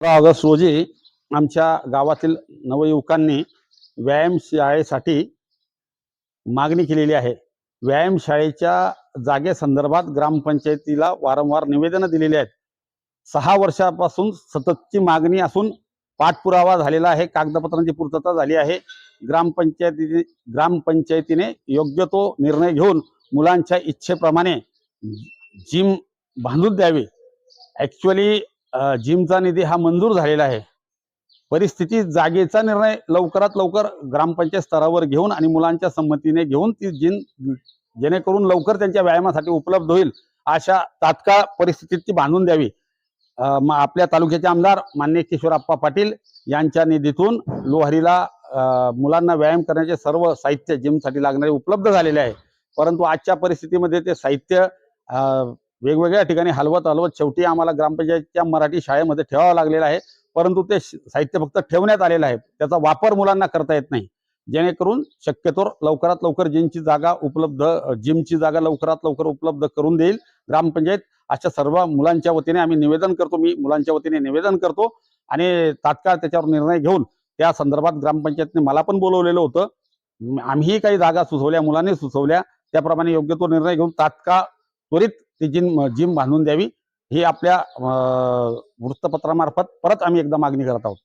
पंधरा ऑगस्ट रोजी आमच्या गावातील नवयुवकांनी व्यायामशाळेसाठी मागणी केलेली आहे. व्यायामशाळेच्या जागेसंदर्भात ग्रामपंचायतीला वारंवार निवेदनं दिलेली आहेत. सहा वर्षापासून सततची मागणी असून पाठपुरावा झालेला आहे. कागदपत्रांची पूर्तता झाली आहे. ग्रामपंचायती ग्रामपंचायतीने योग्य तो निर्णय घेऊन मुलांच्या इच्छेप्रमाणे जिम बांधून द्यावी. ॲक्च्युअली जिमचा निधी हा मंजूर झालेला आहे. परिस्थिती जागेचा निर्णय लवकरात लवकर ग्रामपंचायत स्तरावर घेऊन आणि मुलांच्या संमतीने घेऊन ती जिम जेणेकरून लवकर त्यांच्या व्यायामासाठी उपलब्ध होईल अशा तात्काळ परिस्थितीत ती बांधून द्यावी. आपल्या तालुक्याचे आमदार मान्य किशोरप्पा पाटील यांच्या निधीतून लोहारीला मुलांना व्यायाम करण्याचे सर्व साहित्य जिमसाठी लागणारे उपलब्ध झालेले आहे. परंतु आजच्या परिस्थितीमध्ये ते साहित्य वेगवेगळ्या ठिकाणी हलवत हलवत शेवटी आम्हाला ग्रामपंचायतच्या मराठी शाळेमध्ये ठेवावं लागलेलं आहे. परंतु ते साहित्य फक्त ठेवण्यात आलेलं आहे. त्याचा वापर मुलांना करता येत नाही. जेणेकरून शक्यतो लवकरात लवकर जिमची जागा उपलब्ध जिमची जागा लवकरात लवकर उपलब्ध करून देईल. ग्रामपंचायत अशा सर्व मुलांच्या वतीने आम्ही निवेदन करतो. मी मुलांच्या वतीने निवेदन करतो आणि तात्काळ त्याच्यावर निर्णय घेऊन त्या संदर्भात ग्रामपंचायतने मला पण बोलवलेलं होतं. आम्हीही काही जागा सुचवल्या मुलांनी सुचवल्या. त्याप्रमाणे योग्य तो निर्णय घेऊन तात्काळ त्वरित ती जिम जिम बांधून द्यावी. ही आपल्या वृत्तपत्रामार्फत परत आम्ही एकदा मागणी करत आहोत.